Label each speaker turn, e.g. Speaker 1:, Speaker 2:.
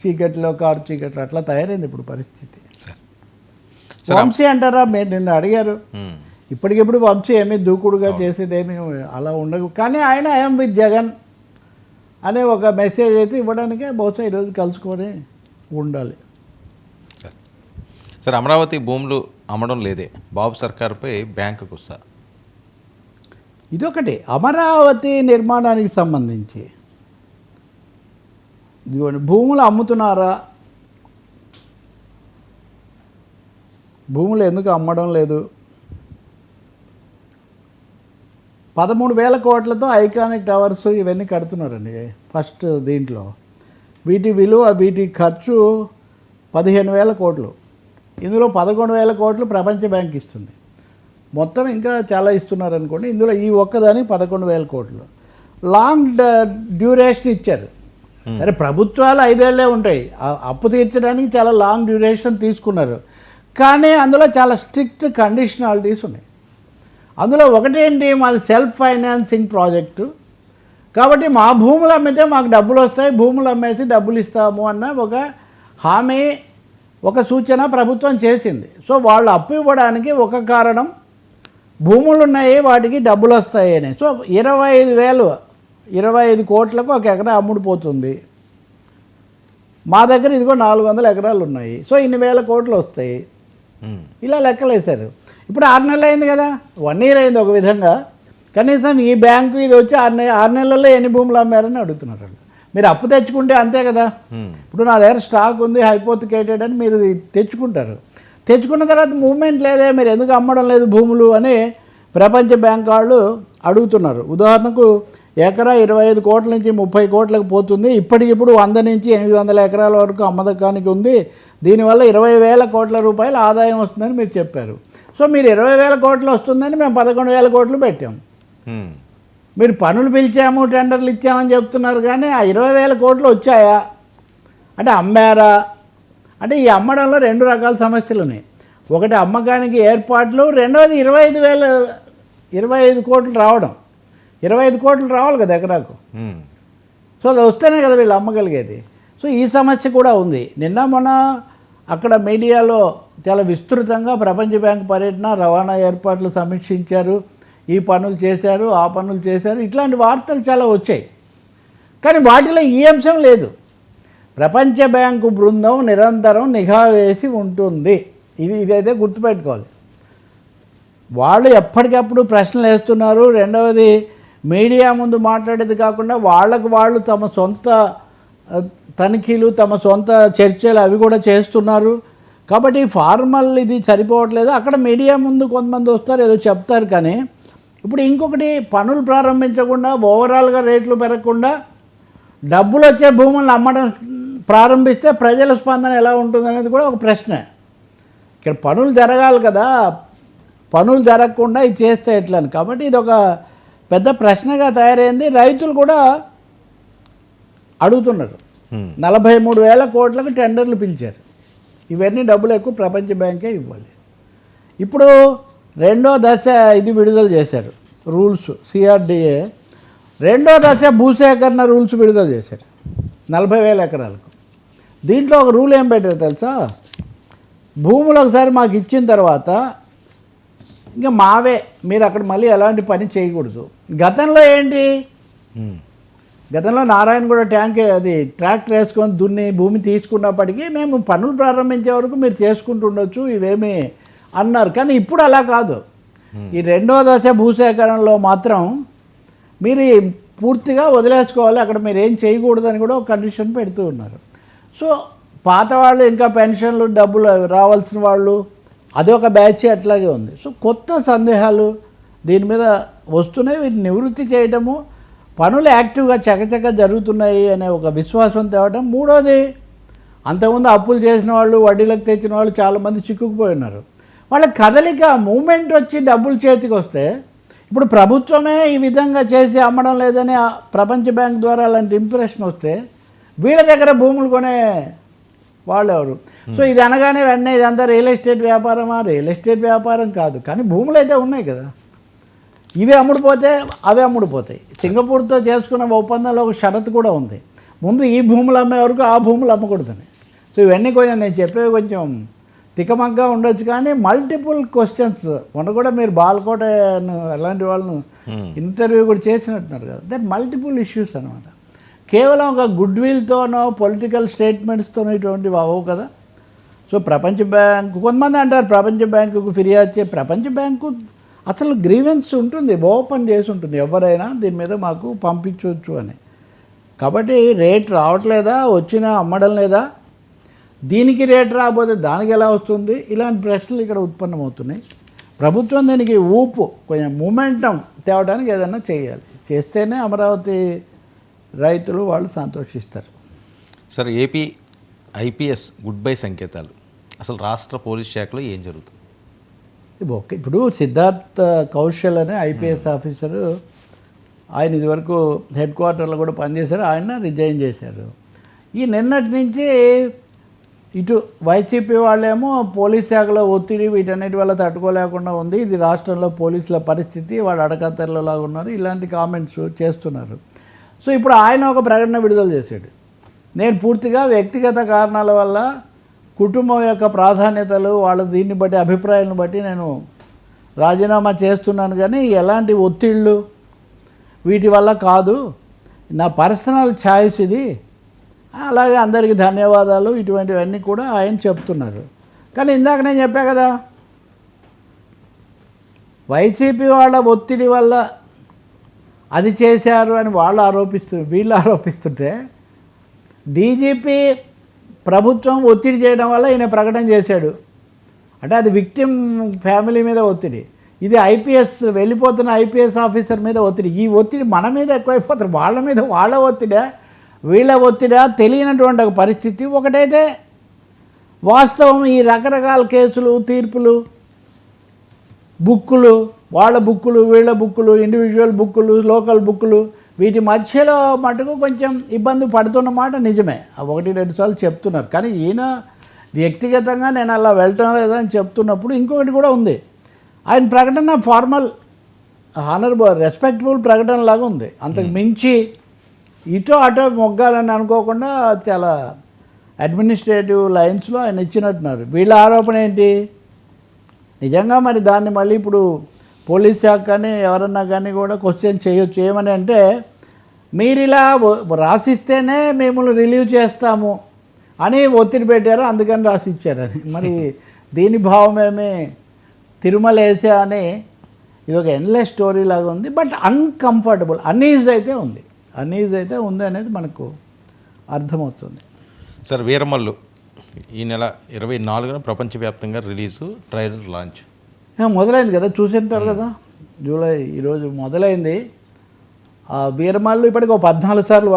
Speaker 1: చీకట్లో కారు చీకట్లో అట్లా తయారైంది ఇప్పుడు పరిస్థితి.
Speaker 2: సార్. సార్
Speaker 1: వంశీ అంటారా? మీరు నిన్ను అడిగారు. ఇప్పటికిప్పుడు వంశీ ఏమీ దూకుడుగా చేసేది ఏమీ అలా ఉండదు. కానీ ఆయన ఐఎమ్ విత్ జగన్ అనే ఒక మెసేజ్ అయితే ఇవ్వడానికే బహుశా ఈరోజు కలుసుకొని ఉండాలి.
Speaker 2: సార్. సార్ అమరావతి భూములు అమ్మడం లేదే. బాబు సర్కార్పై బ్యాంకుకు వస్తా
Speaker 1: ఇదొకటి. అమరావతి నిర్మాణానికి సంబంధించి. ఇదిగోండి భూములు అమ్ముతున్నారా? భూములు ఎందుకు అమ్మడం లేదు? పదమూడు వేల కోట్లతో ఐకానిక్ టవర్స్ ఇవన్నీ కడుతున్నారండి ఫస్ట్ దీంట్లో. వీటి విలువ వీటి ఖర్చు పదిహేను వేల కోట్లు. ఇందులో పదకొండు వేల కోట్లు ప్రపంచ బ్యాంక్ ఇస్తుంది. మొత్తం ఇంకా చాలా ఇస్తున్నారు అనుకోండి ఇందులో ఈ ఒక్కదాని పదకొండు వేల కోట్లు. లాంగ్ డ- డ్యూరేషన్ ఇచ్చారు. సరే ప్రభుత్వాలు ఐదేళ్ళే ఉంటాయి. అప్పు తీర్చడానికి చాలా లాంగ్ డ్యూరేషన్ తీసుకున్నారు. కానీ అందులో చాలా స్ట్రిక్ట్ కండిషనాలిటీస్ ఉన్నాయి. అందులో ఒకటేంటి? మాది సెల్ఫ్ ఫైనాన్సింగ్ ప్రాజెక్టు కాబట్టి మా భూములు అమ్మితే మాకు డబ్బులు వస్తాయి. భూములు అమ్మేసి డబ్బులు ఇస్తాము అన్న ఒక హామీ ఒక సూచన ప్రభుత్వం చేసింది. సో వాళ్ళు అప్పు ఇవ్వడానికి ఒక కారణం భూములు ఉన్నాయి వాటికి డబ్బులు వస్తాయి అని. సో ఇరవై ఐదు వేలు ఇరవై ఐదు కోట్లకు ఒక ఎకరా అమ్ముడుపోతుంది మా దగ్గర ఇదిగో నాలుగు వందల ఎకరాలు ఉన్నాయి. సో ఇన్ని వేల కోట్లు వస్తాయి.
Speaker 2: మ్మ్.
Speaker 1: ఇలా లెక్కలేశారు. ఇప్పుడు ఆరు నెలలు అయింది కదా. వన్ ఇయర్ అయింది ఒక విధంగా. కనీసం ఈ బ్యాంకు ఇది వచ్చి ఆరు ఆరు నెలల్లో ఎన్ని భూములు అమ్మారని అడుగుతున్నారు వాళ్ళు. మీరు అప్పు తెచ్చుకుంటే అంతే కదా.
Speaker 2: మ్మ్.
Speaker 1: ఇప్పుడు నా దగ్గర స్టాక్ ఉంది హైపోతికేటెడ్ అని మీరు తెచ్చుకుంటారు. తెచ్చుకున్న తర్వాత మూవ్మెంట్ లేదే మీరు ఎందుకు అమ్మడం లేదు భూములు అని ప్రపంచ బ్యాంక్ వాళ్ళు అడుగుతున్నారు. ఉదాహరణకు ఎకరా ఇరవై ఐదు కోట్ల నుంచి ముప్పై కోట్లకు పోతుంది. ఇప్పటికిప్పుడు వంద నుంచి ఎనిమిది వందల ఎకరాల వరకు అమ్మదకానికి ఉంది. దీనివల్ల ఇరవై వేల కోట్ల రూపాయల ఆదాయం వస్తుందని మీరు చెప్పారు. సో మీరు ఇరవై వేల కోట్లు వస్తుందని మేము పదకొండు వేల కోట్లు పెట్టాం. మీరు పనులు పిలిచాము టెండర్లు ఇచ్చామని చెప్తున్నారు కానీ ఆ ఇరవై వేల కోట్లు వచ్చాయా? అంటే అమ్మారా? అంటే ఈ అమ్మడంలో రెండు రకాల సమస్యలు ఉన్నాయి. ఒకటి అమ్మకానికి ఏర్పాట్లు రెండవది ఇరవై ఐదు వేల ఇరవై ఐదు కోట్లు రావడం. ఇరవై ఐదు కోట్లు రావాలి కదా ఎకరాకు. సో అది వస్తేనే కదా వీళ్ళు అమ్మగలిగేది. సో ఈ సమస్య కూడా ఉంది. నిన్న మొన్న అక్కడ మీడియాలో చాలా విస్తృతంగా ప్రపంచ బ్యాంక్ పర్యటన రవాణా ఏర్పాట్లు సమీక్షించారు. ఈ పనులు చేశారు ఆ పనులు చేశారు. ఇట్లాంటి వార్తలు చాలా వచ్చాయి. కానీ వాటిలో ఈ అంశం లేదు. ప్రపంచ బ్యాంకు బృందం నిరంతరం నిఘా వేసి ఉంటుంది. ఇది ఇదైతే గుర్తుపెట్టుకోవాలి. వాళ్ళు ఎప్పటికప్పుడు ప్రశ్నలు వేస్తున్నారు. రెండవది మీడియా ముందు మాట్లాడేది కాకుండా వాళ్ళకు వాళ్ళు తమ సొంత తనిఖీలు తమ సొంత చర్చలు అవి కూడా చేస్తున్నారు. కాబట్టి ఫార్మల్ ఇది సరిపోవట్లేదు. అక్కడ మీడియా ముందు కొంతమంది వస్తారు ఏదో చెప్తారు కానీ ఇప్పుడు ఇంకొకటి పనులు ప్రారంభించకుండా ఓవరాల్గా రేట్లు పెరగకుండా డబ్బులు వచ్చే భూములను అమ్మడం ప్రారంభిస్తే ప్రజల స్పందన ఎలా ఉంటుంది అనేది కూడా ఒక ప్రశ్న. ఇక్కడ పనులు జరగాలి కదా. పనులు జరగకుండా ఇది చేస్తే ఎట్లా అని కాబట్టి ఇది ఒక పెద్ద ప్రశ్నగా తయారైంది. రైతులు కూడా అడుగుతున్నారు. నలభై మూడు వేల కోట్లకు టెండర్లు పిలిచారు. ఇవన్నీ డబ్బులు ఎక్కువ ప్రపంచ బ్యాంకే ఇవ్వాలి. ఇప్పుడు రెండో దశ ఇది విడుదల చేశారు. Rules CRDA. రెండో దశ భూసేకరణ రూల్స్ విడుదల చేశారు. నలభై వేల ఎకరాలకు. దీంట్లో ఒక రూల్ ఏం పెట్టారు తెలుసా? భూములు ఒకసారి మాకు ఇచ్చిన తర్వాత ఇంకా మావే మీరు అక్కడ మళ్ళీ ఎలాంటి పని చేయకూడదు. గతంలో ఏంటి. గతంలో నారాయణ కూడా ట్యాంక్ అది ట్రాక్టర్ వేసుకొని దున్ని భూమి తీసుకున్నప్పటికీ మేము పనులు ప్రారంభించే వరకు మీరు చేసుకుంటుండొచ్చు ఇవేమి అన్నారు. కానీ ఇప్పుడు అలా కాదు. ఈ రెండో దశ భూసేకరణలో మాత్రం మీరు పూర్తిగా వదిలేసుకోవాలి అక్కడ మీరు ఏం చేయకూడదని కూడా ఒక కండిషన్ పెడుతూ ఉన్నారు. సో పాత వాళ్ళు ఇంకా పెన్షన్లు డబ్బులు రావాల్సిన వాళ్ళు అదొక బ్యాచ్ అట్లాగే ఉంది. సో కొత్త సందేహాలు దీని మీద వస్తున్నాయి. వీటిని నివృత్తి చేయడము పనులు యాక్టివ్గా చకచక జరుగుతున్నాయి అనే ఒక విశ్వాసం తేవడం మూడోది అంతకుముందు అప్పులు చేసిన వాళ్ళు వడ్డీలకు తెచ్చిన వాళ్ళు చాలామంది చిక్కుకుపోయి ఉన్నారు వాళ్ళ కదలిక మూమెంట్ వచ్చి డబ్బులు చేతికి వస్తే ఇప్పుడు ప్రభుత్వమే ఈ విధంగా చేసి అమ్మడం లేదని ప్రపంచ బ్యాంక్ ద్వారా అలాంటి ఇంప్రెషన్ వస్తే వీళ్ళ దగ్గర భూములు కొనే వాళ్ళు ఎవరు సో ఇది అనగానే వెంటనే ఇదంతా రియల్ ఎస్టేట్ వ్యాపారమా? రియల్ ఎస్టేట్ వ్యాపారం కాదు. కానీ భూములు అయితే ఉన్నాయి కదా. ఇవి అమ్ముడుపోతే అవి అమ్ముడుపోతాయి. సింగపూర్తో చేసుకున్న ఒప్పందంలో ఒక షరతు కూడా ఉంది. ముందు ఈ భూములు అమ్మే వరకు ఆ భూములు అమ్మకూడదని. సో ఇవన్నీ కొంచెం నేను చెప్పేవి కొంచెం తికమగ్గా ఉండొచ్చు కానీ మల్టిపుల్ క్వశ్చన్స్ మొన్న కూడా మీరు బాల్కోట అలాంటి వాళ్ళను ఇంటర్వ్యూ కూడా చేసినట్టున్నారు కదా. దట్ మల్టిపుల్ ఇష్యూస్ అనమాట కేవలం ఒక గుడ్ విల్తోనో పొలిటికల్ స్టేట్మెంట్స్తోనో ఇటువంటివి అవ్వవు కదా. సో ప్రపంచ బ్యాంకు కొంతమంది అంటారు ప్రపంచ బ్యాంకుకు ఫిర్యాదు చే ప్రపంచ బ్యాంకు అసలు గ్రీవెన్స్ ఉంటుంది ఓపెన్ చేసి ఉంటుంది. ఎవరైనా దీని మీద మాకు పంపించవచ్చు అని. కాబట్టి రేట్ రావట్లేదా వచ్చినా అమ్మడం లేదా? దీనికి రేట్ రాకపోతే దానికి ఎలా వస్తుంది? ఇలాంటి ప్రశ్నలు ఇక్కడ ఉత్పన్నమవుతున్నాయి. ప్రభుత్వం దీనికి ఊపు కొంచెం మూమెంటం తేవడానికి ఏదైనా చేయాలి. చేస్తేనే అమరావతి రైతులు వాళ్ళు సంతోషిస్తారు.
Speaker 2: Sir AP IPS goodbye సంకేతాలు. అసలు రాష్ట్ర పోలీస్ శాఖలో ఏం జరుగుతుంది?
Speaker 1: ఓకే ఇప్పుడు సిద్ధార్థ్ కౌశల్ అనే ఐపీఎస్ ఆఫీసరు ఆయన ఇదివరకు హెడ్ క్వార్టర్లో కూడా పనిచేశారు ఆయన రిజైన్ చేశారు. ఈ నిన్నటి నుంచి ఇటు వైసీపీ వాళ్ళేమో పోలీస్ శాఖలో ఒత్తిడి వీటన్నిటి వల్ల తట్టుకోలేకుండా ఉంది. ఇది రాష్ట్రంలో పోలీసుల పరిస్థితి వాళ్ళు అడకత్తెరలాగా ఉన్నారు. ఇలాంటి కామెంట్స్ చేస్తున్నారు. సో ఇప్పుడు ఆయన ఒక ప్రకటన విడుదల చేశాడు. నేను పూర్తిగా వ్యక్తిగత కారణాల వల్ల కుటుంబం యొక్క ప్రాధాన్యతలు వాళ్ళ దీన్ని బట్టి అభిప్రాయాలను బట్టి నేను రాజీనామా చేస్తున్నాను కానీ ఎలాంటి ఒత్తిళ్ళు వీటి వల్ల కాదు. నా పర్సనల్ ఛాయిస్ ఇది. అలాగే అందరికీ ధన్యవాదాలు. ఇటువంటివన్నీ కూడా ఆయన చెప్తున్నారు. కానీ ఇందాక నేను చెప్పా కదా వైసీపీ వాళ్ళ ఒత్తిడి వల్ల అది చేశారు అని వాళ్ళు ఆరోపిస్తు వీళ్ళు ఆరోపిస్తుంటే డీజీపీ ప్రభుత్వం ఒత్తిడి చేయడం వల్ల ఈయన ప్రకటన చేశాడు. అంటే అది విక్టిమ్ ఫ్యామిలీ మీద ఒత్తిడి. ఇది ఐపీఎస్ వెళ్ళిపోతున్న ఐపీఎస్ ఆఫీసర్ మీద ఒత్తిడి. ఈ ఒత్తిడి మన మీద ఎక్కువైపోతారు వాళ్ళ మీద వాళ్ళ ఒత్తిడా వీళ్ళ ఒత్తిడా తెలియనటువంటి ఒక పరిస్థితి ఒకటైతే వాస్తవం ఈ రకరకాల కేసులు తీర్పులు బుక్కులు వాళ్ళ బుక్కులు వీళ్ళ బుక్కులు ఇండివిజువల్ బుక్కులు లోకల్ బుక్కులు వీటి మధ్యలో మటుకు కొంచెం ఇబ్బంది పడుతున్న మాట నిజమే. ఒకటి రెండు సార్లు చెప్తున్నారు. కానీ ఈయన వ్యక్తిగతంగా నేను అలా వెళ్ళటం లేదని చెప్తున్నప్పుడు ఇంకొకటి కూడా ఉంది. ఆయన ప్రకటన ఫార్మల్ హానరబుల్ రెస్పెక్ట్ఫుల్ ప్రకటన లాగా ఉంది. అంతకు మించి ఇటో అటో మొగ్గాలని అనుకోకుండా చాలా అడ్మినిస్ట్రేటివ్ లైన్స్లో ఆయన ఇచ్చినట్టున్నారు. వీళ్ళ ఆరోపణ ఏంటి? నిజంగా మరి దాన్ని మళ్ళీ ఇప్పుడు పోలీస్ శాఖ కానీ ఎవరన్నా కానీ కూడా క్వశ్చన్ చేయొచ్చు. ఏమని అంటే మీరు ఇలా రాసిస్తేనే మిమ్మల్ని రిలీవ్ చేస్తాము అని ఒత్తిడి పెట్టారు అందుకని రాసి ఇచ్చారని మరి దీని భావమేమి? తిరుమల వేసా అని ఇది ఒక ఎండ్లెస్ స్టోరీ లాగా ఉంది బట్ అన్కంఫర్టబుల్ అన్ఈజ్ అయితే ఉంది. అన్ఈజ్ అయితే ఉంది అనేది మనకు అర్థమవుతుంది.
Speaker 2: సార్ వీరమల్లు ఈ నెల ఇరవై నాలుగున ప్రపంచవ్యాప్తంగా రిలీజు ట్రైలర్ లాంచ్.
Speaker 1: మొదలైంది కదా చూసింటారు కదా. జూలై ఈరోజు మొదలైంది. ఆ వీరమాళ్ళు ఇప్పటికి ఒక పద్నాలుగు సార్లు